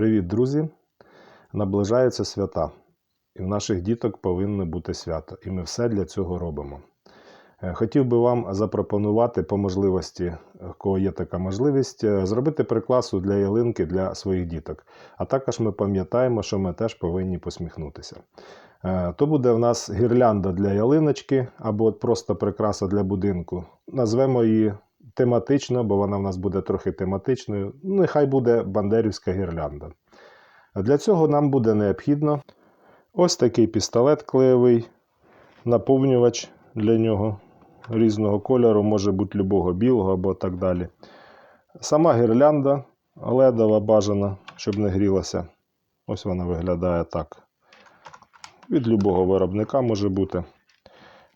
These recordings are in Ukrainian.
Привіт, друзі! Наближаються свята, і в наших діток повинно бути свято, і ми все для цього робимо. Е, Хотів би вам запропонувати по можливості, е, кого є така можливість, е, зробити прикласу для ялинки для своїх діток. А також ми пам'ятаємо, що ми теж повинні посміхнутися. То буде в нас гірлянда для ялиночки або просто прикраса для будинку. Назвемо її тематично, бо вона в нас буде трохи тематичною. Нехай буде бандерівська гірлянда. Для цього нам буде необхідно ось такий пістолет клеєвий, наповнювач для нього різного кольору, може бути любого білого або так далі. Сама гірлянда ледова бажана, щоб не грілася. Ось вона виглядає так. Від любого виробника може бути.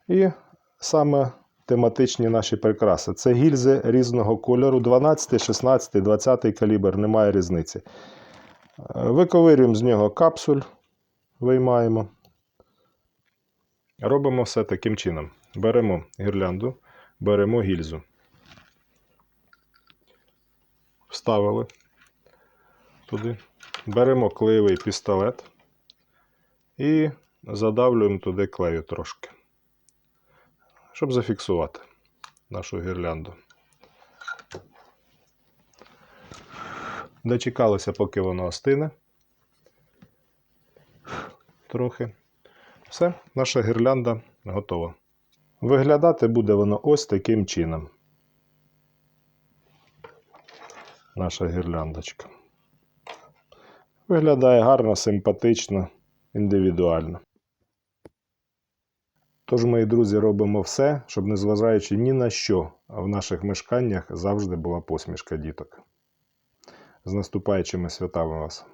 І саме тематичні наші прикраси. Це гільзи різного кольору, 12, 16, 20 калібр, немає різниці. Е, Виковирюємо з нього капсуль, виймаємо. Робимо все таким чином. Беремо гірлянду, беремо гільзу. Вставили туди. Беремо клеєвий пістолет і задавлюємо туди клею трошки, щоб зафіксувати нашу гірлянду. Дочекалися, поки воно остине. Трохи. Все, наша гірлянда готова. Виглядати буде воно ось таким чином. Наша гірляндочка. Виглядає гарно, симпатично, індивідуально. Тож, мої друзі, робимо все, щоб, незважаючи ні на що, в наших мешканнях завжди була посмішка діток. З наступаючими святами вас!